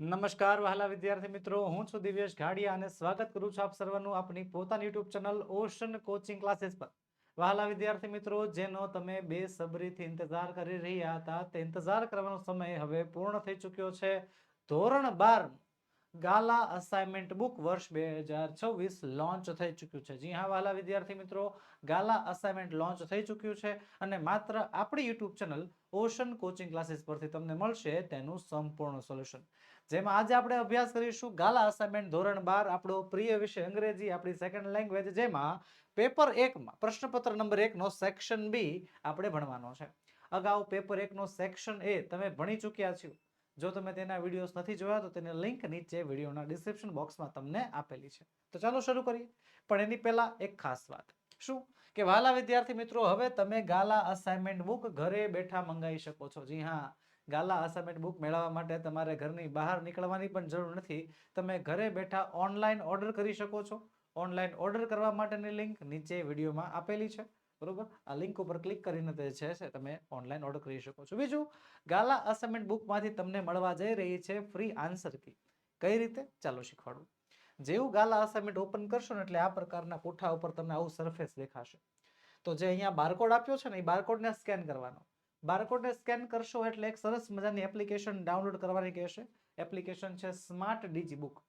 નમસ્કાર વહાલા વિદ્યાર્થી મિત્રો, હું છું દિવ્યેશ ઘાડિયા અને સ્વાગત કરું છું આપ સર્વનું આપની પોતાની YouTube channel ocean coaching classes પર. વહાલા વિદ્યાર્થી મિત્રો, જેનો તમે બે સબરીથી ઇંતજાર કરી રહ્યા હતા, તે ઇંતજાર કરવાનો સમય હવે પૂર્ણ થઈ ચૂક્યો છે. ધોરણ બાર, ગાલા અસાઇનમેન્ટ બુક વર્ષ બે હજાર છવ્વીસ લોન્ચ થઈ ચૂક્યું છે. જી હા, વહાલા વિદ્યાર્થી મિત્રો, ગાલા અસાઇનમેન્ટ લોન્ચ થઈ ચૂક્યું છે અને માત્ર આપણી YouTube channel ocean coaching classes પરથી તમને મળશે તેનું સંપૂર્ણ સોલ્યુશન જેમાં આજે આપણે અભ્યાસ કરીશું ગાલા અસાઇનમેન્ટ ધોરણ બાર, આપણો પ્રિય વિષય અંગ્રેજી, આપણી સેકન્ડ લેંગ્વેજ જેમાં પેપર એકમાં પ્રશ્નપત્ર નંબર એકનો સેક્શન બી આપણે ભણવાનો છે. અગાઉ પેપર એકનો સેક્શન એ તમે ભણી ચૂક્યા છો. જો તમે તેના વિડીયોઝ નથી જોયા, તો તેની લિંક નીચે વિડીયોના ડિસ્ક્રિપ્શન બોક્સમાં તમને આપેલી છે. તો ચાલો શરૂ કરીએ. પણ એની પહેલા એક ખાસ વાત. શું? કે વાલા વિદ્યાર્થી મિત્રો, હવે તમે ગાલા અસાઇનમેન્ટ બુક ઘરે બેઠા મંગાવી શકો છો. જી હા ગાલા અસાઇનમેન્ટ બુક મેળવવા માટે તમારે ઘરની બહાર નીકળવાની પણ જરૂર નથી. તમે ઘરે બેઠા ઓનલાઈન ઓર્ડર કરી શકો છો. ઓનલાઈન ઓર્ડર કરવા માટેની લિંક નીચે વિડીયોમાં આપેલી છે. બરોબર? આ લિંક ઉપર ક્લિક કરીને તે છે તમે ઓનલાઈન ઓર્ડર કરી શકો છો. બીજું, ગાલા અસાઇનમેન્ટ બુકમાંથી તમને મળવા જઈ રહી છે ફ્રી આન્સર કી કઈ રીતે? ચાલો શીખવાડું. જેવું ગાલા અસાઇનમેન્ટ ઓપન કરશો ને એટલે આ પ્રકારના પુઠ્ઠા ઉપર તમને આવું સરફેસ દેખાશે. તો જે અહીંયા બારકોડ આપ્યો છે ને, એ બારકોડને સ્કેન કરવાનો. બારકોડને સ્કેન કરશો એટલે એક સરસ મજાની એપ્લિકેશન ડાઉનલોડ કરવાની કહેશે. એપ્લિકેશન છે સ્માર્ટ ડીજી બુક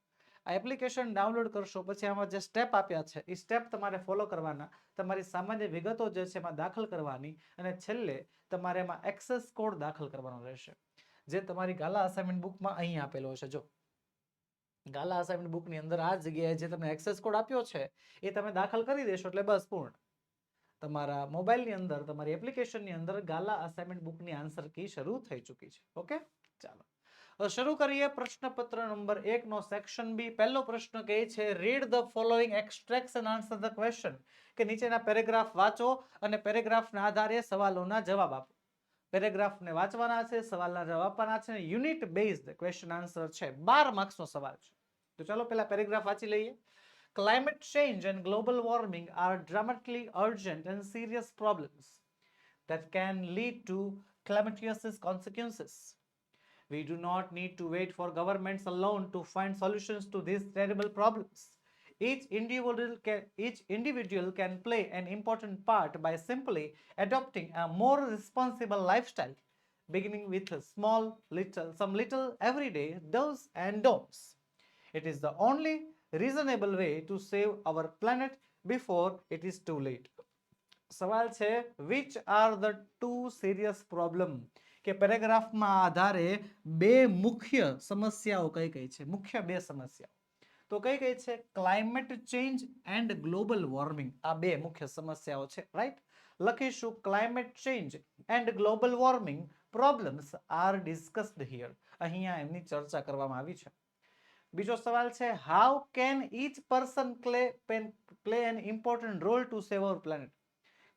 આ એપ્લિકેશન ડાઉનલોડ કરશો પછી આમાં જે સ્ટેપ આપ્યા છે એ સ્ટેપ તમારે ફોલો કરવાના. તમારી સામાન્ય વિગતો જે છે એમાં દાખલ કરવાની અને છેલ્લે તમારે એમાં એક્સેસ કોડ દાખલ કરવાનો રહેશે. જે તમારી ગાલા અસાઇનમેન્ટ બુકમાં અહીં આપેલો છે. જો ગાલા અસાઇનમેન્ટ બુકની અંદર આ જગ્યાએ જે તમને એક્સેસ કોડ આપ્યો છે, એ તમે દાખલ કરી દેશો એટલે બસ પૂર્ણ. તમારા મોબાઈલની અંદર, તમારી એપ્લિકેશનની અંદર ગાલા અસાઇનમેન્ટ બુકની આન્સર કી શરૂ થઈ ચૂકી છે. ઓકે ચાલો. શરૂ કરીએ પ્રશ્નપત્ર નંબર એકનો સેક્શન બી પહેલો પ્રશ્ન કહે છે read the following extracts and answer the question કે નીચેના પેરેગ્રાફ વાંચો અને પેરેગ્રાફના આધારે સવાલોના જવાબ આપો. પેરેગ્રાફને વાંચવાના છે, સવાલના જવાબ આપવાના છે, યુનિટ બેઝડ ક્વેશ્ચન આન્સર છે. બાર માર્ક્સનો સવાલ છે. તો ચાલો પહેલા પેરેગ્રાફ વાંચી લઈએ. Climate change and global warming are dramatically urgent and serious problems that can lead to calamitous consequences. We do not need to wait for governments alone to find solutions to these terrible problems. Each individual can, each individual can play an important part by simply adopting a more responsible lifestyle, beginning with a small, little, some little everyday do's and don'ts. It is the only reasonable way to save our planet before it is too late સવાલ છે which are the two serious problem કે પેરેગ્રાફમાં આધારે બે મુખ્ય સમસ્યાઓ કઈ કઈ છે? મુખ્ય બે સમસ્યાઓ. તો કઈ કઈ છે? Climate change and global warming આ બે મુખ્ય સમસ્યાઓ છે રાઈટ લખીશું climate change and global warming problems are discussed here અહીંયા એમની ચર્ચા કરવામાં આવી છે. બીજો સવાલ છે how can each person play play an important role to save our planet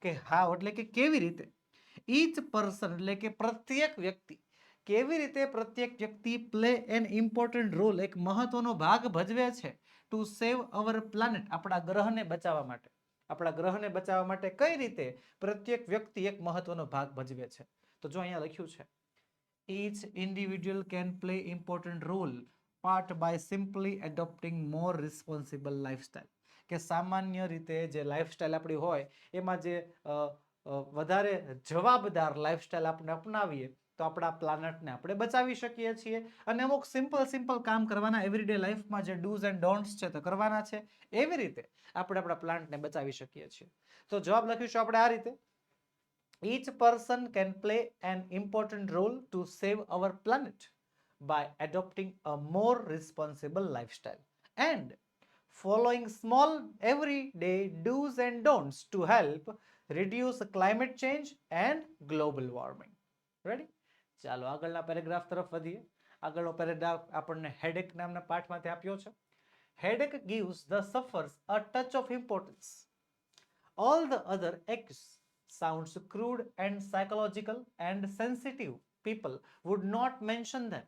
કે હાઉ એટલે કે કેવી રીતે? ઈચ પર્સન એટલે કે પ્રત્યેક વ્યક્તિ, કેવી રીતે પ્રત્યેક વ્યક્તિ પ્લે એન ઇમ્પોર્ટન્ટ રોલ એક મહત્વનો ભાગ ભજવે છે ટુ સેવ અવર પ્લાનેટ આપણા ગ્રહને બચાવવા માટે? આપણા ગ્રહને બચાવવા માટે કઈ રીતે પ્રત્યેક વ્યક્તિ એક મહત્વનો ભાગ ભજવે છે? તો જો અહીંયા લખ્યું છે each individual can play important role part by simply adopting more responsible lifestyle કે સામાન્ય રીતે જે લાઈફસ્ટાઈલ આપણી હોય, એમાં જે વધારે જવાબદાર લાઈફસ્ટાઈલ આપણે અપનાવીએ, તો આપણા પ્લાનેટને આપણે બચાવી શકીએ છીએ. અને અમુક સિમ્પલ સિમ્પલ કામ કરવાના એવરીડે લાઈફમાં જે ડૂઝ એન્ડ ડોન્ટ્સ છે તો કરવાના છે, એવી રીતે આપણે આપણા પ્લાન્ટને બચાવી શકીએ છીએ. તો જવાબ લખીશું આપણે આ રીતે. Each person can play an important role to save our planet. by adopting a more responsible lifestyle and following small everyday do's and don'ts to help reduce climate change and global warming ready ચાલો આગળના paragraph તરફ વધીએ આગળનો paragraph આપણને headache નામના પાઠમાંથી આપ્યો છે headache gives the suffers a touch of importance all the other X sounds crude and psychological and sensitive people would not mention them.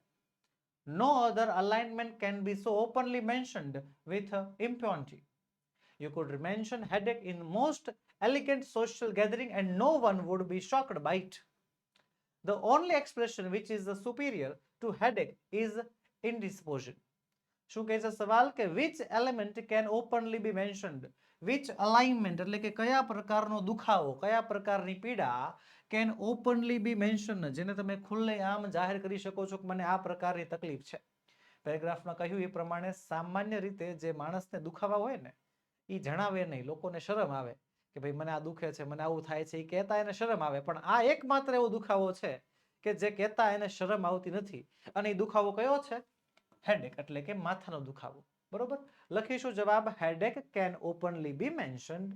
No other alignment can be so openly mentioned with uh, impunity. You could mention headache in most elegant social gathering and no one would be shocked by it. The only expression which is uh, superior to headache is indisposition શું કહે છે સવાલ કે which element can openly be mentioned which alignment એટલે કે કયા પ્રકારનો દુખાવો, કયા પ્રકારની પીડા કેન ઓપનલી બી મેન્શન જેને તમે ખુલ્લે આમ જાહેર કરી શકો છો કે મને આ પ્રકારની તકલીફ છે. પેરેગ્રાફમાં કહ્યું એ પ્રમાણે સામાન્ય રીતે જે માણસને દુખાવા હોય ને એ જણાવે નહીં, લોકોને શરમ આવે કે ભાઈ મને આ દુખે છે, મને આવું થાય છે એ કહેતા એને શરમ આવે. પણ આ એકમાત્ર એવો દુખાવો છે કે જે કહેતા એને શરમ આવતી નથી. અને એ દુખાવો કયો છે? હેડેક એટલે કે માથાનો દુખાવો. બરોબર? લખીશું જવાબ headache can openly be mention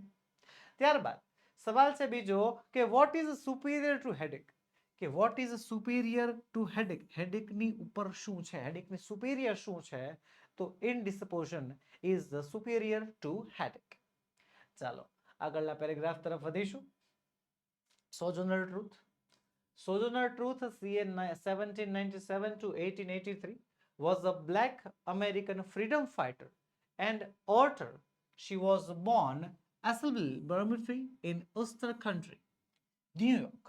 ત્યારબાદ, સવાલ છે બીજો કે what is superior to headache કે what is superior to headache હેડેકની ઉપર શું છે? હેડેકની સુપિરિયર શું છે? તો indisposition is the superior to headache ચાલો, આગળના પેરેગ્રાફ તરફ વધીશું. Sojourner Truth Sojourner Truth CA seventeen ninety seven to eighteen eighty three was a black American freedom fighter and orator. She was born Asselville, Bermondsey in Ulster Country, New York,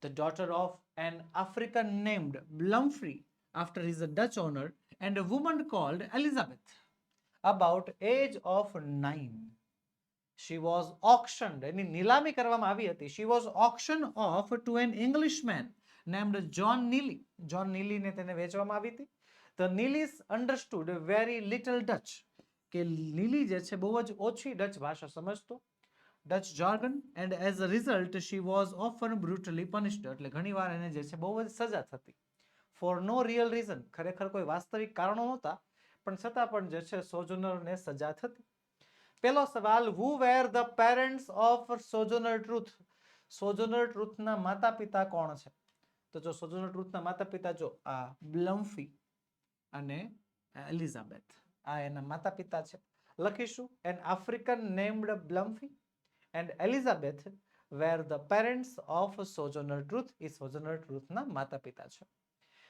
the daughter of an African named Blumfrey after his Dutch owner and a woman called Elizabeth, about age of nine. She was auctioned, એની નિલામી કરવામાં આવી હતી. She was auctioned off to an Englishman named John Neely. John Neely ને તેને વેચવામાં આવી હતી. The Neelys understood very little Dutch કે લીલી જે છે બહુ જ ઓછી ડચ ભાષા સમજતો. Dutch jargon and as a result she was often brutally punished એટલે ઘણીવાર એને જે છે બહુ જ સજા થતી. ફોર નો રિયલ રીઝન ખરેખર કોઈ વાસ્તવિક કારણો નહોતા, પણ છતાં પણ જે છે સોજોનરને સજા થતી. પેલો સવાલ who were the parents of Sojourner Truth Sojourner ટ્રુથના માતા પિતા કોણ છે? તો જો સોજોનર ટ્રુથના માતા પિતા જો, આ બ્લમ્ફી અને એલિઝાબેથ. આ એના માતા પિતા છે. લખીશું. An African named Bomefree and Elizabeth were the parents of Sojourner Truth A Sojourner ટ્રુથના માતા પિતા છે.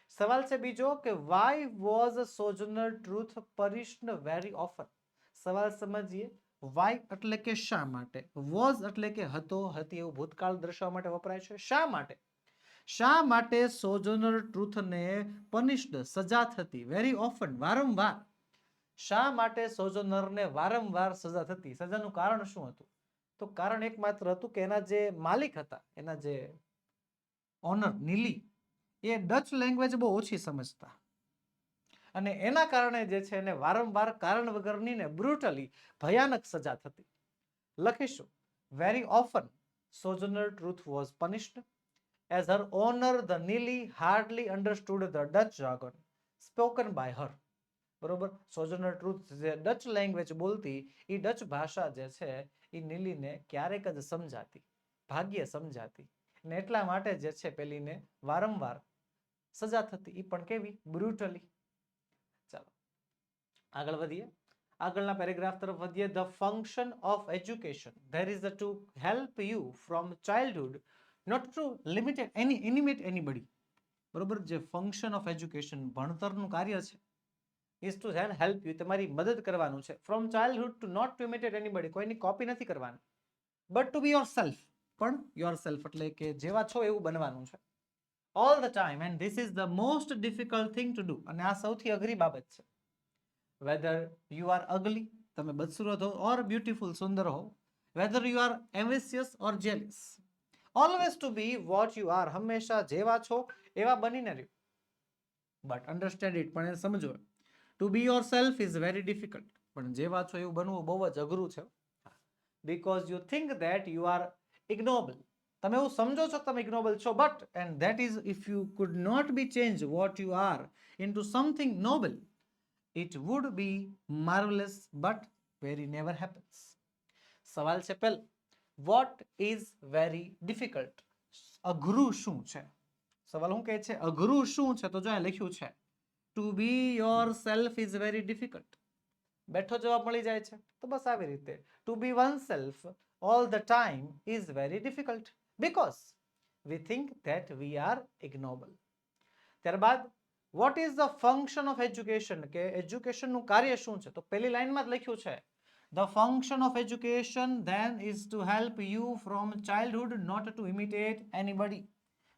સવાલ છે બીજો કે why was Sojourner Truth punished very often સવાલ સમજીએ. વાય એટલે કે શા માટે? વોઝ એટલે કે હતો, હતી એવું ભૂતકાળ દર્શાવવા માટે વપરાય છે. શા માટે? શા માટે સોજોનર ટ્રુથને પનિશ્ડ સજા થતી? વેરી ઓફન વારંવાર. શા માટે સોજોનરને વારંવાર સજા થતી? સજાનું કારણ શું હતું? તો કારણ એકમાત્ર હતું કે એના જે માલિક હતા, એના જે ઓનર નીલી એ ડચ લેંગ્વેજ બહુ ઓછી સમજતા. અને એના કારણે જે છે એને વારંવાર કારણ વગરની ને બ્રુટલી ભયાનક સજા થતી. લખીશું. Very often Sojourner Truth was punished as her owner, the nearly hardly understood the Dutch jargon, spoken by her. બરોબર? સોજનર ટ્રુથ જે ડચ લેંગ્વેજ બોલતી એ ડચ ભાષા જે છે એ નીલીને ક્યારેક જ સમજાતી, ભાગ્યે સમજાતી. ને એટલા માટે જે છે પેલીને વારંવાર સજા થતી. એ પણ કેવી? બ્રુટલી ચાલો. આગળ વધીએ. આગળના પેરેગ્રાફ તરફ વધીએ. The function of education there is to help you from childhood not to limited any animate anybody બરોબર? જે ફંક્શન ઓફ એજ્યુકેશન ભણતરનું કાર્ય છે ઇઝ ટુ હેલ્પ યુ તમારી મદદ કરવાનું છે. From childhood to not to imitated anybody કોઈની કોપી નથી કરવાની. But to be yourself પણ યોર સેલ્ફ એટલે કે જેવા છો એવું બનવાનું છે. All the time and this is the most difficult thing to do અને આ સૌથી અઘરી બાબત છે. વેધર યુ આર અગલી તમે બદસુરત હો ઓર બ્યુટીફુલ સુંદર હો whether you are ambitious or jealous always to be what you are હંમેશા જેવા છો એવા બનીને રહ્યો. બટ અન્ડરસ્ટેન્ડ ઇટ પણ એને સમજો. To be yourself is very difficult પણ જેવા છો એવું બનવું બહુ જ અઘરું છે. Because you think that you are ignoble તમે એવું સમજો છો તમે ઇગ્નોબલ છો but and that is if you could not be change what you are into something noble it would be marvellous but very never happens સવાલ છે પહેલ. What is very difficult અઘરું શું છે? સવાલ શું કહે છે, અઘરું શું છે? તો જો અહીં લખ્યું છે to be yourself is very difficult બેઠો જવાબ મળી જાય છે. તો બસ આવી રીતે to be oneself all the time is very difficult because we think that we are ignoble ત્યારબાદ what is the function of education કે એજ્યુકેશનનું કાર્ય શું છે? તો પહેલી લાઈનમાં જ લખ્યું છે The function of education then is to help you from childhood not to imitate anybody.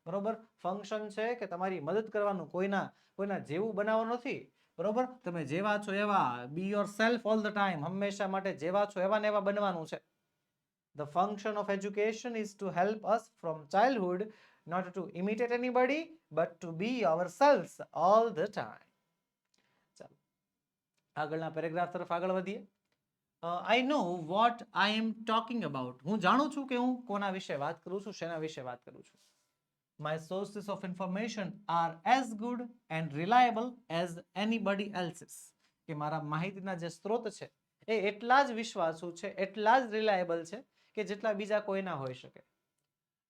બરોબર ફંક્શન છે કે તમારી મદદ કરવાનું કોઈના કોઈના જેવું બનાવવાનું નથી બરોબર તમે જેવા છો એવા be yourself all the time હંમેશા માટે જેવા છો એવા ને એવા બનવાનું છે The function of education is to help us from childhood not to imitate anybody but to be ourselves all the time. ચાલો આગળના પેરેગ્રાફ તરફ આગળ વધીએ I know what I am talking about હું જાણું છું કે હું કોના વિશે વાત કરું છું, શેના વિશે વાત કરું છું. My sources of information are as good and reliable as anybody else's કે મારા માહિતીના જે સ્ત્રોત છે, એ એટલા જ વિશ્વાસુ છે, એટલા જ રિલાયબલ છે કે જેટલા બીજા કોઈના હોઈ શકે.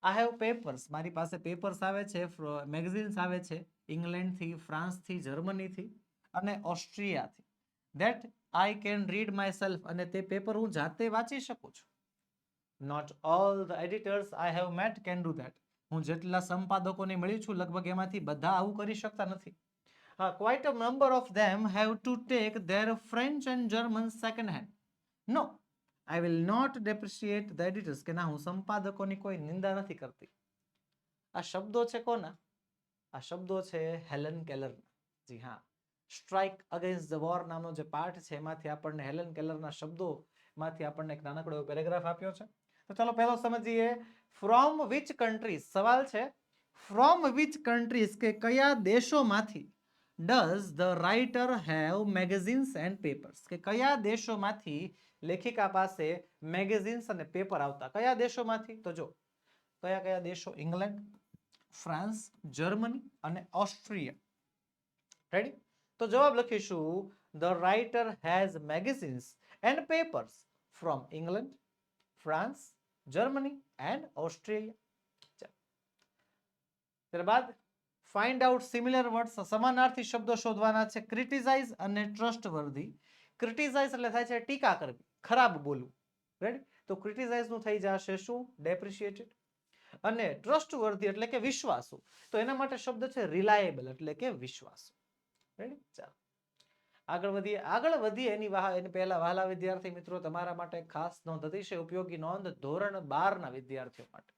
આઈ હેવ પેપર્સ મારી પાસે પેપર્સ આવે છે મેગઝિન્સ આવે છે ઇંગ્લેન્ડથી ફ્રાન્સથી જર્મનીથી અને ઓસ્ટ્રિયાથી that I can read myself અને તે પેપર હું જાતે વાંચી શકું છું. Not all the editors I have met can do that હું જેટલા સંપાદકોને મળ્યું છું, લગભગ એમાંથી બધા આવું કરી શકતા નથી. હા quite a number of them have to take their French and German second hand no I will not depreciate the editors કે ના, હું સંપાદકોની કોઈ નિંદા નથી કરતી. આ શબ્દો છે કોના? આ શબ્દો છે હેલન કેલરના. જી હા. સ્ટ્રાઇક અગેન્સ્ટ ધ વોર નામનો જે પાઠ છે, એમાંથી આપણને હેલન કેલરના શબ્દો માંથી આપણને એક નાનકડો એવો પેરેગ્રાફ આપ્યો છે. તો ચાલો પહેલો સમજીએ. ફ્રોમ વિચ કન્ટ્રીઝ સવાલ છે ફ્રોમ વિચ કન્ટ્રીઝ કે કયા દેશોમાંથી does the writer have magazines and papers કે કયા દેશોમાંથી લેખિકા પાસે મેગેઝિન્સ અને પેપર આવતા? કયા દેશોમાંથી? તો જો, કયા કયા દેશો? ઇંગ્લેન્ડ, ફ્રાન્સ, જર્મની અને ઓસ્ટ્રિયા. રેડી તો જવાબ લખીશું the writer has magazines and papers from England France Germany and Australia ત્યારબાદ ફાઇન્ડ આઉટ સિમિલર વર્ડ્સ સમાનાર્થી શબ્દો શોધવાના છે. ક્રિટિસાઇઝ અને ટ્રસ્ટ વર્ધી ક્રિટિસાઇઝ એટલે થાય છે ટીકા કરવી, ખરાબ બોલવું. રાઈટ તો ક્રિટિસાઇઝનું થઈ જશે શું? ડેપ્રિશિએટેડ અને ટ્રસ્ટ વર્ધી એટલે કે વિશ્વાસુ. તો એના માટે શબ્દ છે રિલાયેબલ એટલે કે વિશ્વાસુ. આગળ વધીએ. આગળ વધીએ. એની વાહ, એની પહેલા વહાલા વિદ્યાર્થી મિત્રો, તમારા માટે ખાસ નોંધ અતિશય ઉપયોગી નોંધ, ધોરણ બાર ના વિદ્યાર્થીઓ માટે.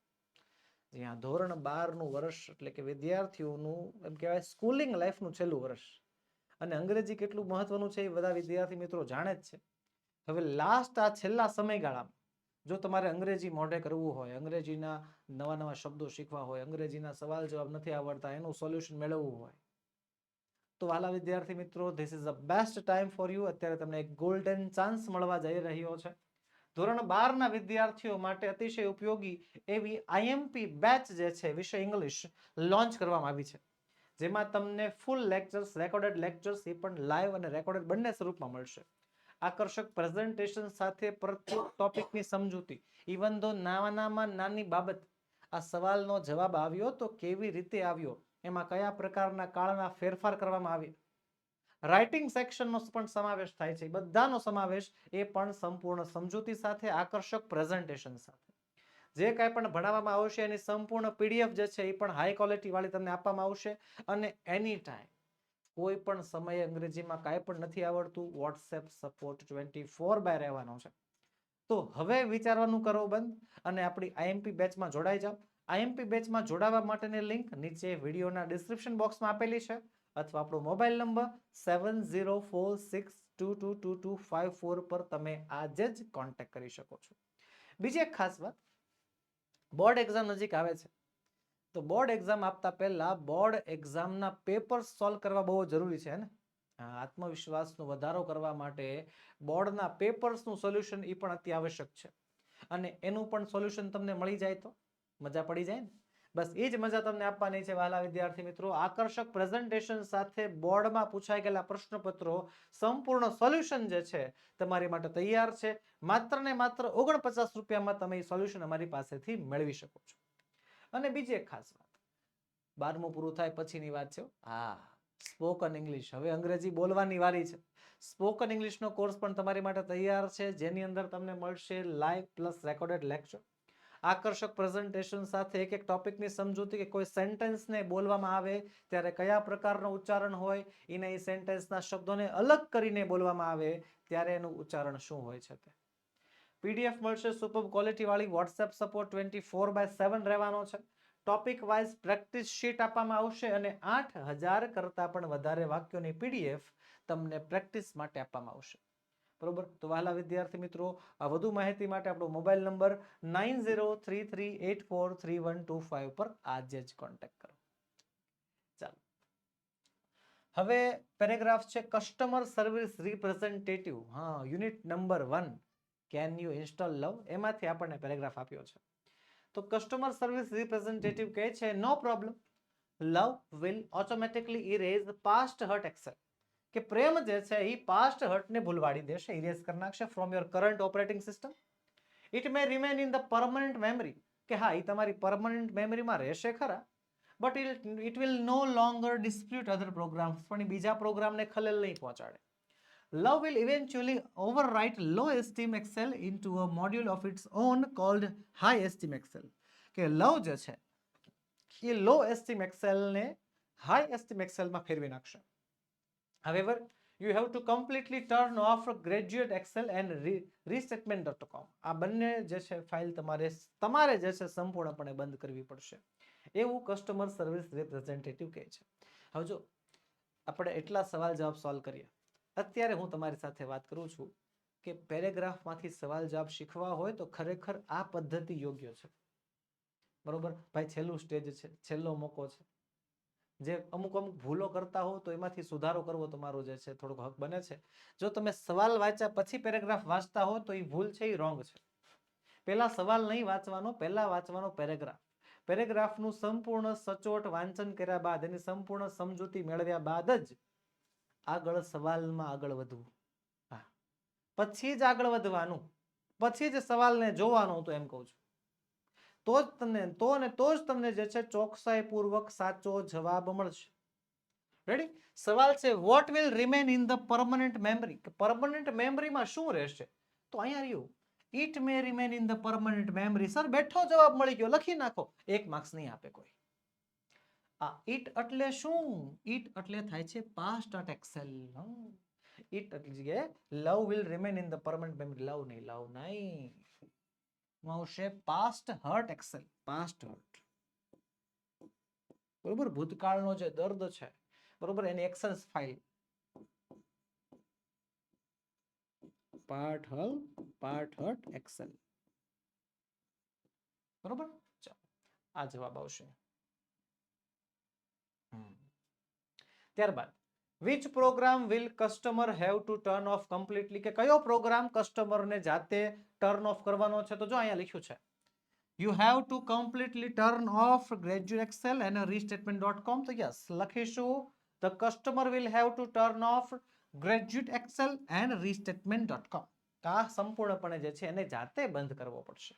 જ્યાં ધોરણ બારનું વર્ષ એટલે કે વિદ્યાર્થીઓનું એમ કહેવાય સ્કૂલિંગ લાઈફનું છેલ્લું વર્ષ. અને અંગ્રેજી કેટલું મહત્વનું છે એ બધા વિદ્યાર્થી મિત્રો જાણે જ છે. હવે લાસ્ટ આ છેલ્લા સમયગાળામાં, જો તમારે અંગ્રેજી મોઢે કરવું હોય, અંગ્રેજીના નવા નવા શબ્દો શીખવા હોય, અંગ્રેજીના સવાલ જવાબ નથી આવડતા, એનું સોલ્યુશન મેળવવું હોય તો વાલા વિદ્યાર્થી મિત્રો this is a best time for you અત્યારે તમને એક ગોલ્ડન ચાન્સ મળવા જઈ રહ્યો છે. ધોરણ બારના વિદ્યાર્થીઓ માટે અતિશય ઉપયોગી એવી આઈએમપી બેચ જે છે, વિષય ઇંગ્લિશ લોન્ચ કરવામાં આવી છે. જેમાં તમને ફૂલ લેક્ચર્સ રેકોર્ડેડ લેક્ચર્સ એ પણ લાઈવ અને રેકોર્ડેડ બંને સ્વરૂપમાં મળશે. આકર્ષક પ્રેઝન્ટેશન સાથે પ્રત્યેક ટોપિકની સમજૂતી ઇવન ધો નાનામાં નાની બાબત, આ સવાલનો જવાબ આવ્યો તો કેવી રીતે આવ્યો? એમાં કયા પ્રકારના કાળના ફેરફાર કરવામાં આવ્યા? રાઇટિંગ સેક્શનનો પણ સમાવેશ થાય છે. બધાનો સમાવેશ એ પણ સંપૂર્ણ સમજૂતી સાથે, આકર્ષક પ્રેઝન્ટેશન સાથે. જે કાંઈ પણ ભણાવવામાં આવશે, એની સંપૂર્ણ પીડીએફ જે છે, એ પણ હાઈ ક્વોલિટી વાળી તમને આપવામાં આવશે. અને એની ટાઈમ કોઈ પણ સમયે અંગ્રેજીમાં કાંઈ પણ નથી આવડતું WhatsApp support twenty four by રહેવાનો છે. તો હવે વિચારવાનું કરો બંધ અને આપણી આઈએમપી બેચમાં જોડાઈ જાઓ. આઈએમપી બેચમાં જોડાવા માટેની લિંક નીચે વિડીયોના ડિસ્ક્રિપ્શન બોક્સમાં આપેલી છે અથવા આપણો mobile number seven zero four six two two two two five four પર તમે આજે જ કોન્ટેક્ટ કરી શકો છો. બીજી એક ખાસ વાત બોર્ડ એક્ઝામ નજીક આવે છે. તો બોર્ડ એક્ઝામ આપતા પહેલા બોર્ડ એક્ઝામના પેપર સોલ્વ કરવા બહુ જરૂરી છે ને આત્મવિશ્વાસનો વધારો કરવા માટે બોર્ડના પેપર્સનું સોલ્યુશન એ પણ અતિ આવશ્યક છે. અને એનું પણ સોલ્યુશન તમને મળી જાય તો? મજા પડી જાય ને? બસ એ જ મજા તમને આપવાની છે વહાલા વિદ્યાર્થી મિત્રો. આકર્ષક પ્રેઝન્ટેશન સાથે બોર્ડમાં પૂછાઈ ગયેલા પ્રશ્નપત્રો સંપૂર્ણ સોલ્યુશન જે છે, તમારી માટે તૈયાર છે. માત્ર ને માત્ર ઓગણપચાસ રૂપિયામાં તમે એ સોલ્યુશન અમારી પાસેથી મેળવી શકો છો. અને બીજી એક ખાસ વાત. બારમું પૂરું થાય પછીની વાત છે હા. સ્પોકન ઇંગ્લિશ હવે અંગ્રેજી બોલવાની વારી છે. સ્પોકન ઇંગ્લિશનો કોર્સ પણ તમારી માટે તૈયાર છે. જેની અંદર તમને મળશે લાઈવ પ્લસ રેકોર્ડેડ લેક્ચર આકર્ષક પ્રેઝન્ટેશન સાથે એક એક ટોપિકની સમજૂતી કે કોઈ સેન્ટેન્સને બોલવામાં આવે, ત્યારે કયા પ્રકારનું ઉચ્ચારણ હોય, એને એ સેન્ટેન્સના શબ્દોને અલગ કરીને બોલવામાં આવે, ત્યારે એનું ઉચ્ચારણ શું હોય છે તે. પીડીએફ મળશે super ક્વોલિટીવાળી WhatsApp support twenty four by seven રહેવાનો છે. ટોપિક વાઇઝ પ્રેક્ટિસ શીટ આપવામાં આવશે અને આઠ હજાર કરતાં પણ વધારે વાક્યોની પીડીએફ તમને પ્રેક્ટિસ માટે આપવામાં આવશે. બરોબર? તો વહાલા વિદ્યાર્થી મિત્રો, આ વધુ માહિતી માટે આપણો mobile number nine zero three three eight four three one two five પર આજે જ કોન્ટેક્ટ કરો. ચાલો. હવે પેરેગ્રાફ છે કસ્ટમર સર્વિસ રિપ્રેઝેન્ટેટિવ હા unit number one can you install love એમાંથી આપણને પેરેગ્રાફ આપ્યો છે. તો કસ્ટમર સર્વિસ રિપ્રેઝેન્ટેટિવ કહે છે no problem love will automatically erase past hurt Excel કે પ્રેમ જે છે એ પાસ્ટ હર્ટને ભૂલવાડી દેશે ઇરેઝ કરી નાખશે from your current operating system it may remain in the permanent memory કે હા, એ તમારી પરમનન્ટ મેમરીમાં રહેશે ખરા but it will no longer dispute other programs પણ બીજા પ્રોગ્રામને ખલેલ નહીં પહોંચાડે. Love will eventually overwrite low esteem Excel into a module of its own called high esteem Excel. કે લવ જે છે, એ લો એસ્ટીમ એક્સેલને હાઈ એસ્ટીમ એક્સેલમાં ફેરવી નાખશે. However, you have to completely turn off graduate excel and restatement.com આ બંને જે છે ફાઇલ તમારે તમારે જે છે સંપૂર્ણપણે બંધ કરવી પડશે. એવું કસ્ટમર સર્વિસ રિપ્રેઝેન્ટેટિવ કહે છે. હવે જો આપણે એટલા સવાલ જવાબ સોલ્વ કરીએ. અત્યારે હું તમારી સાથે વાત કરું છું કે પેરેગ્રાફમાંથી સવાલ જવાબ શીખવા હોય તો ખરેખર આ પદ્ધતિ યોગ્ય છે. બરોબર? ભાઈ છેલ્લું સ્ટેજ છે છેલ્લો મોકો છે. જે અમુક અમુક ભૂલો કરતા હો તો એમાંથી સુધારો કરવો તમારો જે છે થોડોક હક બને છે. જો તમે સવાલ વાંચ્યા પછી પેરેગ્રાફ વાંચતા હો તો એ ભૂલ છે એ રોંગ છે. પહેલા સવાલ નહીં વાંચવાનો, પહેલા વાંચવાનો પેરેગ્રાફ. પેરેગ્રાફનું સંપૂર્ણ સચોટ વાંચન કર્યા બાદ, એની સંપૂર્ણ સમજૂતી મેળવ્યા બાદ જ આગળ સવાલમાં આગળ વધવું. હા. પછી જ આગળ વધવાનું. પછી જ સવાલને જોવાનું તો એમ કહું છું. તો જ તમને તો ને તો જ તમને જે છે ચોકસાઈપૂર્વક સાચો જવાબ મળશે. રેડી સવાલ છે what will remain in the permanent memory કે પરમનન્ટ મેમરીમાં શું રહેશે? તો અહીંયા રહ્યું. It may remain in the permanent memory sir, બેઠો જવાબ મળી ગયો. લખી નાખો. એક માર્ક્સ નહીં આપે કોઈ. આ ઇટ એટલે શું? ઇટ એટલે થાય છે પાસ્ટ અટ એક્સેલ ઇટ એટલે love will remain in the permanent memory love નહીં લવ નહીં. આવશે past hurt Excel past hurt બરોબર ભૂતકાળનો જે દર્દ છે બરોબર એની Excel file part hull part hurt Excel બરોબર આ જવાબ આવશે ત્યારબાદ which program will customer have to turn off completely કે કયો પ્રોગ્રામ કસ્ટમરને જાતે ટર્ન ઓફ કરવાનો છે? તો જો અહીંયા લખ્યું છે. You have to completely turn off graduate Excel and restatement dot com તો યસ, લખીશું. The customer will have to turn off graduate Excel and restatement dot com આ સંપૂર્ણપણે જે છે એને જાતે બંધ કરવો પડશે.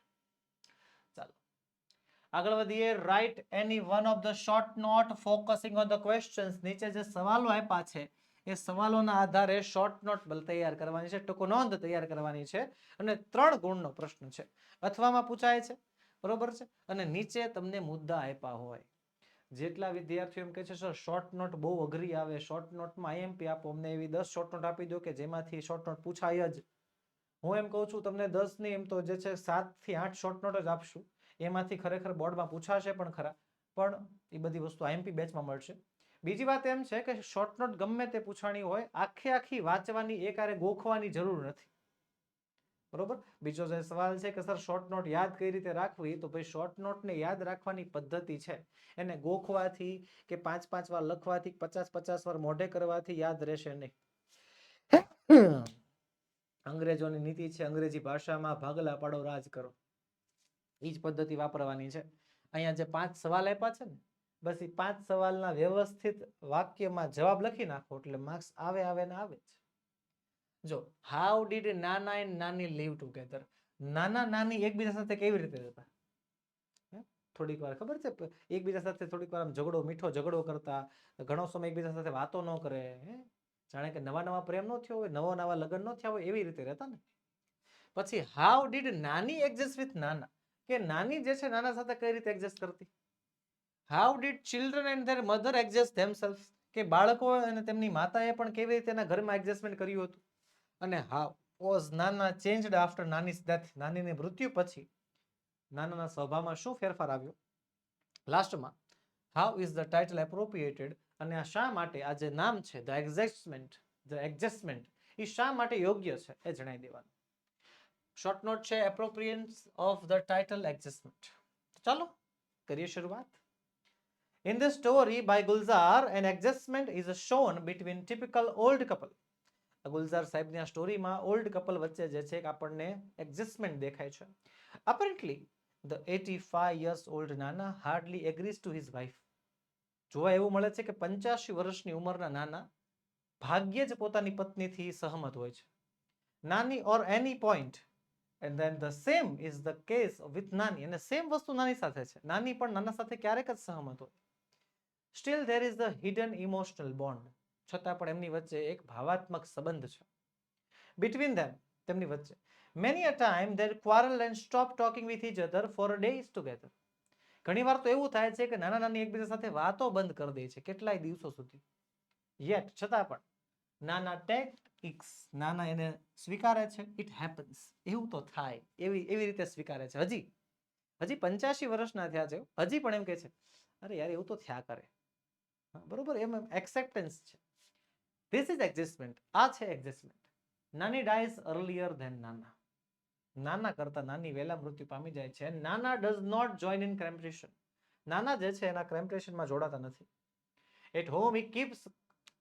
આગળ વધીએ right any one of the short note focusing on the questions નીચે જે સવાલો આપ્યા છે, એ સવાલોના આધારે શોર્ટ નોટ તૈયાર કરવાની છે, ટૂંકો નોંધ તૈયાર કરવાની છે અને ત્રણ ગુણનો પ્રશ્ન છે. અથવામાં પૂછાય છે, બરોબર છે? અને નીચે તમને મુદ્દા આપ્યા હોય. જેટલા વિદ્યાર્થીઓ એમ કહે છે સર શોર્ટ નોટ બહુ અઘરી આવે. શોર્ટ નોટમાં આઈએમપી આપો. અમને એવી દસ શોર્ટ નોટ આપી દો કે જેમાંથી શોર્ટ નોટ પૂછાય જ. હું એમ કહું છું, તમને દસની એમ તો જે છે સાતથી આઠ શોર્ટ નોટ જ આપશું. એમાંથી ખરેખર બોર્ડમાં પૂછાશે પણ ખરા. પણ એ બધી વસ્તુ આઈએમપી બેચમાં મળશે. બીજી વાત એમ છે કે શોર્ટ નોટ ગમે તે પૂછાણી હોય, આખી આખી વાંચવાની એકારે ગોખવાની જરૂર નથી. બરોબર? બીજો જે સવાલ છે કે સર શોર્ટ નોટ યાદ કઈ રીતે રાખવી? તો ભાઈ શોર્ટ નોટને યાદ રાખવાની પદ્ધતિ છે. એને ગોખવાથી કે પાંચ પાંચ વાર લખવાથી પચાસ પચાસ વાર મોઢે કરવાથી યાદ રહેશે નહીં. અંગ્રેજોની નીતિ છે અંગ્રેજી ભાષામાં ભાગલા પાડો રાજ કરો. એ જ પદ્ધતિ વાપરવાની છે. અહીંયા જે પાંચ સવાલ આપ્યા છે ને, બસ એ પાંચ સવાલના વ્યવસ્થિત વાક્યમાં જવાબ લખી નાખો એટલે માર્ક્સ આવે આવે ને આવે જ. જો how did Nana and Nani live together નાના નાની એકબીજા સાથે કેવી રીતે રહેતા? થોડીક વાર ખબર છે? એકબીજા સાથે થોડીક વાર આમ ઝઘડો, મીઠો ઝઘડો કરતા, ઘણો સમય એકબીજા સાથે વાતો ન કરે જાણે કે નવા નવા પ્રેમ નો થયો હોય, નવા નવા લગ્ન નો થયા હોય, એવી રીતે રહેતા ને? પછી હાઉ ડીડ નાની એક્ઝિસ્ટ વિથ નાના કે નાની જે છે નાના સાથે કઈ રીતે એડજસ્ટ કરતી? How did children and their mother adjust themself કે બાળકો અને તેમની માતાએ પણ કેવી રીતે એના ઘરમાં એડજસ્ટમેન્ટ કર્યું હતું? અને હાઉ વોઝ નાના ચેન્જડ આફ્ટર નાની ડેથ નાનીની મૃત્યુ પછી નાનાના સ્વભાવમાં શું ફેરફાર આવ્યો? લાસ્ટમાં how is the title appropriated અને આ શા માટે આ જે નામ છે ધ એક્ઝેસ્ટમેન્ટ ધ એડજસ્ટમેન્ટ એ શા માટે યોગ્ય છે? એ જણાવી દેવાનું. શોર્ટ નોટ છે appropriateness of the title adjustment ચાલો કરીએ શરૂઆત. In this story by Gulzar, an adjustment is shown between typical old couple. Gulzar સાહેબની આ સ્ટોરીમાં ઓલ્ડ કપલ વચ્ચે જે છે આપણને એડજસ્ટમેન્ટ દેખાય છે. Apparently the eighty five years old Nana hardly agrees to his wife જોવા એવું મળે છે કે પંચ્યાસી વર્ષની ઉંમરના નાના ભાગ્યે જ પોતાની પત્નીથી સહમત હોય છે. Nani or any point and then the same is the case with Nani અને સેમ વસ્તુ નાની સાથે છે. નાની પણ નાના સાથે ક્યારેક જ સહમત હોય. Still there is the hidden emotional bond છતાં પણ એમની વચ્ચે એક ભાવાત્મક સંબંધ છે. બિટવીન ધેમ તેમની વચ્ચે. Many a time there quarrel and stop talking with each other for days together ઘણી વાર તો એવું થાય છે કે નાના નાની એકબીજા સાથે વાતો બંધ કરી દે છે કેટલાય દિવસો સુધી. યેટ છતાં પણ, નાના ટેક ઇક્સ નાના એને સ્વીકારે છે. ઇટ હેપન્સ એવું તો થાય. એવી એવી રીતે સ્વીકારે છે. હજી હજી પંચ્યાસી વર્ષના થયા છે. હજી પણ એમ કહે છે અરે યાર એવું તો થયા કરે. હા, બરોબર? એમ એક્સેપ્ટન્સ છે. ધીસ ઇઝ એક્ઝિસ્ટમેન્ટ આ છે એક્ઝિસ્ટમેન્ટ નાની ડાઈઝ અર્લિયર ધેન નાના. નાના કરતા નાની વહેલા મૃત્યુ પામી જાય છે. Nana does not join in cremation નાના જે છે એના ક્રેમ્પ્રેશનમાં જોડાતા નથી. At home he keeps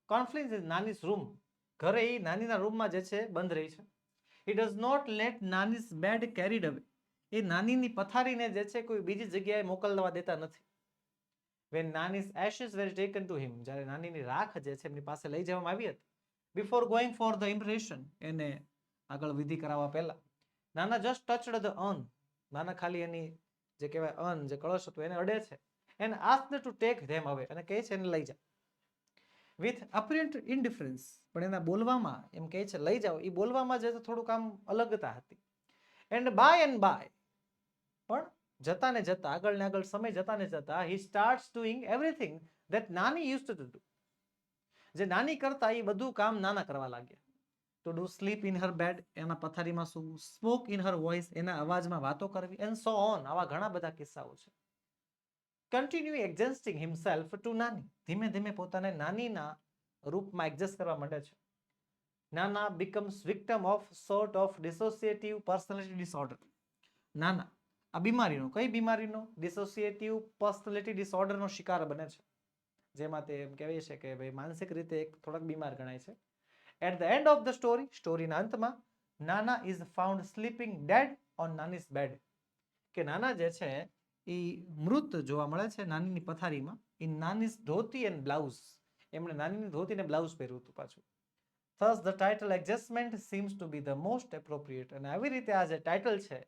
conflict in Nani's room ઘરે એ નાનીના રૂમમાં જે છે, બંધ રહી છે. He does not let Nani's bed carried away એ નાનીની પથારીને જે છે, કોઈ બીજી જગ્યાએ મોકલવા દેતા નથી. When Nani's ashes were taken to him જ્યારે નાનીની રાખ જે છે, એમની પાસે લઈ જવામાં આવી હતી. Before going for the impression એને આગળ વિધિ કરાવવા પહેલા. નાના જસ્ટ ટચડ ધ અન નાના ખાલી એની જે કહેવાય અન જે કળશ હતું, એને અડે છે. And ask to take them હવે અને કહે છે, એને લઈ જા. વિથ અપરિયન્ટ ઇન્ડિફરન્સ પણ એના બોલવામાં એમ કહે છે, લઈ જાઓ. એ બોલવામાં જે થોડુંક આમ અલગતા હતી. એન્ડ બાય એન્ડ બાય પણ જતા ને જતા, આગળ ને આગળ સમય જતા ને જતા he start doing everything that નાની યુઝ ટુ ડુ જે નાની કરતા એ બધું કામ નાના કરવા લાગ્યા. To do sleep in her bed એના પથારીમાં શું સ્મોક ઇન હર વોઇસ એના અવાજમાં વાતો કરવી એન્ડ સો ઓન આવા ઘણા બધા કિસ્સાઓ છે. કન્ટિન્યુ એડજસ્ટિંગ હિમસેલ્ફ ટુ નાની. ધીમે ધીમે પોતાને નાનીના રૂપમાં એડજસ્ટ કરવા માંડે છે. નાના becomes victim of sort of dissociative personality disorder નાના, આ બીમારીનો, કઈ બીમારીનો? ડિસોસિએટિવ પર્સનાલિટી ડિસઓર્ડરનો શિકાર બને છે. જેમાં તે એમ કહેવાય છે કે ભાઈ માનસિક રીતે એક થોડાક બીમાર ગણાય છે. At the end of the story સ્ટોરીના અંતમાં, નાના is found sleeping dead on Nani's bed કે નાના જે છે એ મૃત જોવા મળે છે નાનીની પથારીમાં. એ નાની ધોતી એન્ડ બ્લાઉઝ. એમણે નાનીની ધોતી ને બ્લાઉઝ પહેર્યું હતું પાછું. Thus the title adjustment seems to be the most appropriate અને આવી રીતે આ જે ટાઇટલ છે,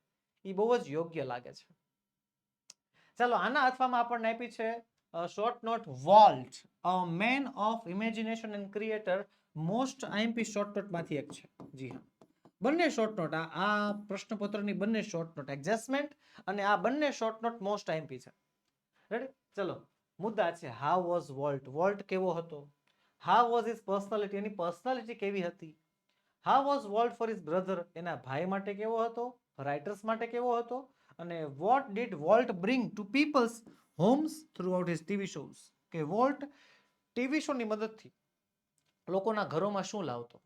એ બહુ જ યોગ્ય લાગે છે. ચાલો, આના અથવામાં આપણને આપી છે short note Walt a man of imagination and creator most IMP short નોટમાંથી એક છે. જી હા. બંને શોર્ટ નોટ આ પ્રશ્નપત્રની બંને શોર્ટ નોટ એડજસ્ટમેન્ટ અને આ બંને શોર્ટ નોટ મોસ્ટ આઈમપી છે. રેડી ચલો, મુદ્દા છે હાઉ વોઝ વોલ્ટ વોલ્ટ કેવો હતો? હાઉ વોઝ ઇઝ પર્સનાલિટી એની પર્સનાલિટી કેવી હતી? How was Walt for his brother એના ભાઈ માટે કેવો હતો? રાઇટર્સ માટે કેવો હતો? અને what did Walt bring to people's homes throughout his TV shows shows કે વોલ્ટ ટીવી શોની મદદથી લોકોના ઘરોમાં શું લાવતો?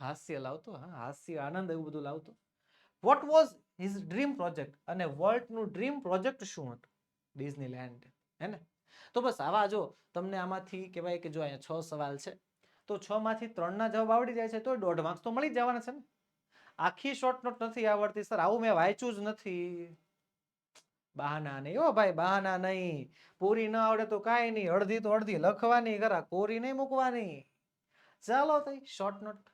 હાસ્ય લાવતો, હા, હાસ્ય, આનંદ એવું બધું લાવતો. What was his dream project અને વોલ્ટનું ડ્રીમ પ્રોજેક્ટ શું હતું? ડિઝનીલેન્ડ. હે ને? તો બસ આવા જો તમને આમાંથી કહેવાય કે જો અહીંયા છ સવાલ છે, તો છ માંથી ત્રણના જવાબ આવડી જાય છે તો દોઢ માર્ક્સ તો મળી જ જવાના છે ને? આખી શોર્ટ નોટ નથી આવડતી, સર. આવું મેં વાંચ્યું જ નથી. બહાના નહીં. ઓ ભાઈ, બહાના નહીં. પૂરી ન આવડે તો કાંઈ નહીં. અડધી તો અડધી લખવાની, ખરા. કોરી નહીં મૂકવાની. ચાલો તઈ short note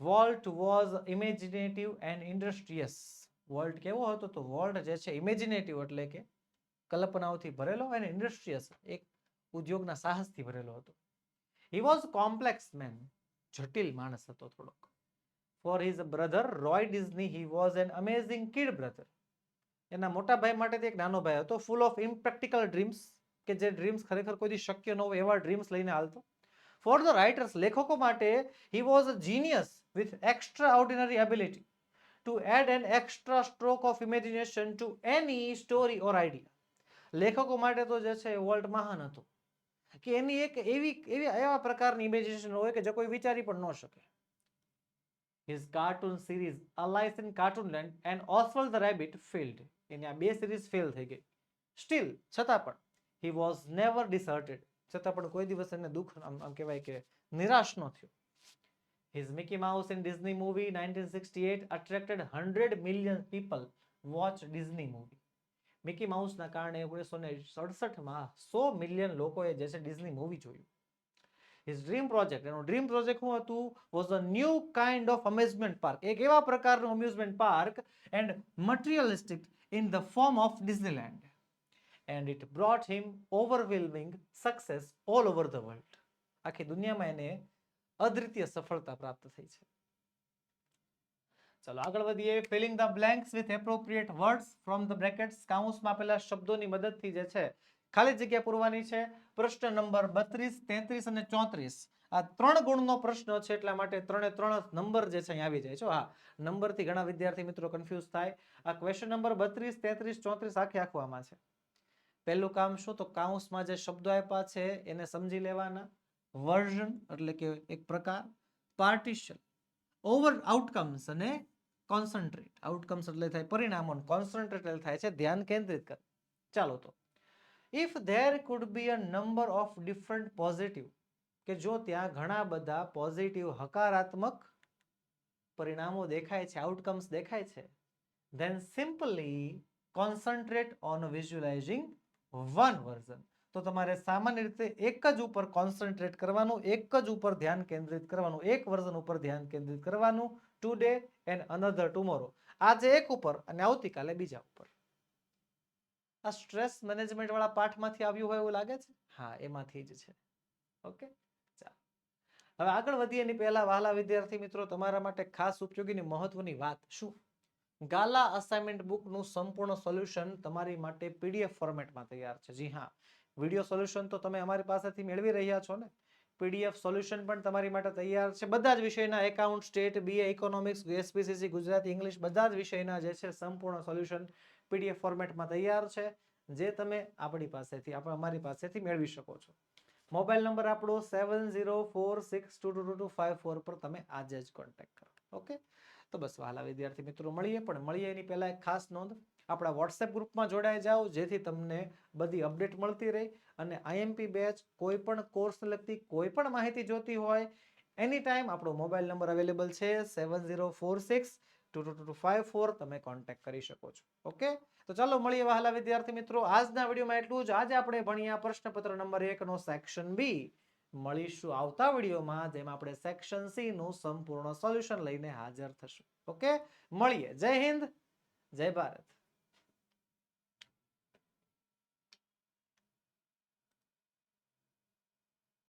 Walt was imaginative and industrious. Walt કેવો હતો તો વોલ્ટ જે છે ઇમેજિનેટિવ એટલે કે કલ્પનાઓથી ભરેલો અને ઇન્ડસ્ટ્રીયસ, એક ઉદ્યોગના સાહસથી ભરેલો હતો. હી વોઝ કોમ્પ્લેક્સ મેન જટિલ માણસ હતો થોડોક. For his brother Roy Disney he was an amazing kid brother એના મોટા ભાઈ માટે એક નાનો ભાઈ હતો ફૂલ ઓફ ઇમ્પ્રેક્ટિકલ ડ્રીમ્સ કે જે ડ્રીમ્સ ખરેખર કોઈથી શક્ય ન હોય એવા ડ્રીમ્સ લઈને હાલતો. ફોર ધ રાઇટર્સ લેખકો માટે he was a genius with extraordinary ability to add an extra stroke of imagination to any story or idea લેખકો માટે તો જે છે વર્લ્ડ મહાન હતો. કે એની એક એવી એવી, એવા પ્રકારની ઇમેજિનેશન હોય કે જે કોઈ વિચારી પણ ન શકે. His cartoon series Alice in cartoon land and Oswald the rabbit failed એની આ બે સિરીઝ ફેલ થઈ ગઈ. સ્ટીલ છતાં પણ હી વોઝ નેવર ડિસર્ટેડ છતાં પણ કોઈ દિવસ એને દુઃખ આમ આમ કહેવાય કે નિરાશ ન થયો. His Mickey Mouse in Disney movie 1968 attracted 100 million people watch Disney movie Mickey માઉસના કારણે ઓગણીસો ને સડસઠમાં સો મિલિયન લોકોએ જે છે ડિઝની મૂવી જોયું. હિઝ ડ્રીમ પ્રોજેક્ટ એનો ડ્રીમ પ્રોજેક્ટ શું હતું? Was a new kind of amusement park એક એવા પ્રકારનું amusement park and materialistic in the form of Disneyland and it brought him overwhelming success all over the world આખી દુનિયામાં એને અદ્વિતીય સફળતા પ્રાપ્ત થઈ છે. ચલો આગળ વધીએ. Filling the blanks with appropriate words from the brackets કાઉન્સમાં આપેલા શબ્દોની મદદથી જે છે, ખાલી જગ્યા પૂરવાની છે. પ્રશ્ન નંબર બત્રીસ, તેત્રીસ અને ચોત્રીસ. આ ત્રણ ગુણનો પ્રશ્ન છે, એટલા માટે ત્રણે ત્રણ નંબર જે છે અહીં આવી જાય છે. હા નંબરથી ઘણા વિદ્યાર્થી મિત્રો કન્ફ્યુઝ થાય. આ ક્વેશ્ચન નંબર બત્રીસ, તેત્રીસ, ચોત્રીસ આખે આખવામાં છે. પહેલું કામ શું? તો કાઉન્સમાં જે શબ્દો આપ્યા છે, એને સમજી લેવાના. વર્ઝન એટલે કે એક પ્રકાર. પાર્ટીશન. ઓવર આઉટકમ્સ અને કોન્સન્ટ્રેટ આઉટકમ્સ એટલે થાય પરિણામો કોન્સન્ટ્રેટ એટલે થાય છે, ધ્યાન કેન્દ્રિત કર ચાલો તો. If there could be a number of different positive કે જો ત્યાં ઘણા બધા પોઝિટિવ હકારાત્મક પરિણામો દેખાય છે આઉટકમ્સ દેખાય છે then simply concentrate on visualizing one version. તો તમારે સામાન્ય રીતે એક જ ઉપર કોન્સન્ટ્રેટ કરવાનું, એક જ ઉપર ધ્યાન કેન્દ્રિત કરવાનું, એક વર્ઝન ઉપર ધ્યાન કેન્દ્રિત કરવાનું ટુડે એન્ડ અનધર ટુમોરો આજે એક ઉપર અને આવતીકાલે બીજા ઉપર. આ સ્ટ્રેસ મેનેજમેન્ટ વાળા પાઠમાંથી આવ્યું હોય એવું લાગે છે? હા, એમાંથી જ છે. ઓકે? હવે આગળ વધીએ એની પહેલા વહાલા વિદ્યાર્થી મિત્રો, તમારા માટે ખાસ ઉપયોગીની મહત્વની વાત શું? ગાલા અસાઇનમેન્ટ બુકનું સંપૂર્ણ સોલ્યુશન તમારી માટે પીડીએફ ફોર્મેટમાં તૈયાર છે. જી હા. વીડિયો સોલ્યુશન તો તમે અમારી પાસેથી મેળવી રહ્યા છો ને? પીડીએફ સોલ્યુશન પણ તમારી માટે તૈયાર છે. બધા જ વિષયના account stat BA economics SPCC Gujarati English બધા જ વિષયના જે છે સંપૂર્ણ સોલ્યુશન પીડીએફ ફોર્મેટમાં તૈયાર છે, જે તમે આપણી પાસેથી આપણે અમારી પાસેથી મેળવી શકો છો. મોબાઈલ નંબર આપણો seven zero four six two two two five four પર તમે આજે જ કોન્ટેક્ટ કરો. ઓકે તો બસ વહાલા વિદ્યાર્થી મિત્રો, મળીએ. પણ મળીએ એની પહેલા એક ખાસ નોંધ. આપણા વોટ્સએપ ગ્રુપમાં જોડાઈ જાઓ, જેથી તમને બધી અપડેટ મળતી રહે. અને આઈએમપી બેચ કોઈ પણ કોર્સ લગતી કોઈ પણ માહિતી જોતી હોય એની ટાઈમ આપણો મોબાઈલ નંબર અવેલેબલ છે seven zero four six two two two five four તમે કોન્ટેક્ટ કરી શકો છો. ઓકે તો ચાલો મળીએ વહાલા વિદ્યાર્થી મિત્રો. આજના વિડીયોમાં એટલું જ. આજે આપણે ભણ્યા પ્રશ્નપત્ર નંબર એકનો સેક્શન બી મળીશું આવતા વિડીયોમાં, જેમાં આપણે સેક્શન સી નું સંપૂર્ણ સોલ્યુશન લઈને હાજર થશું. ઓકે મળીએ. જય હિન્દ, જય ભારત.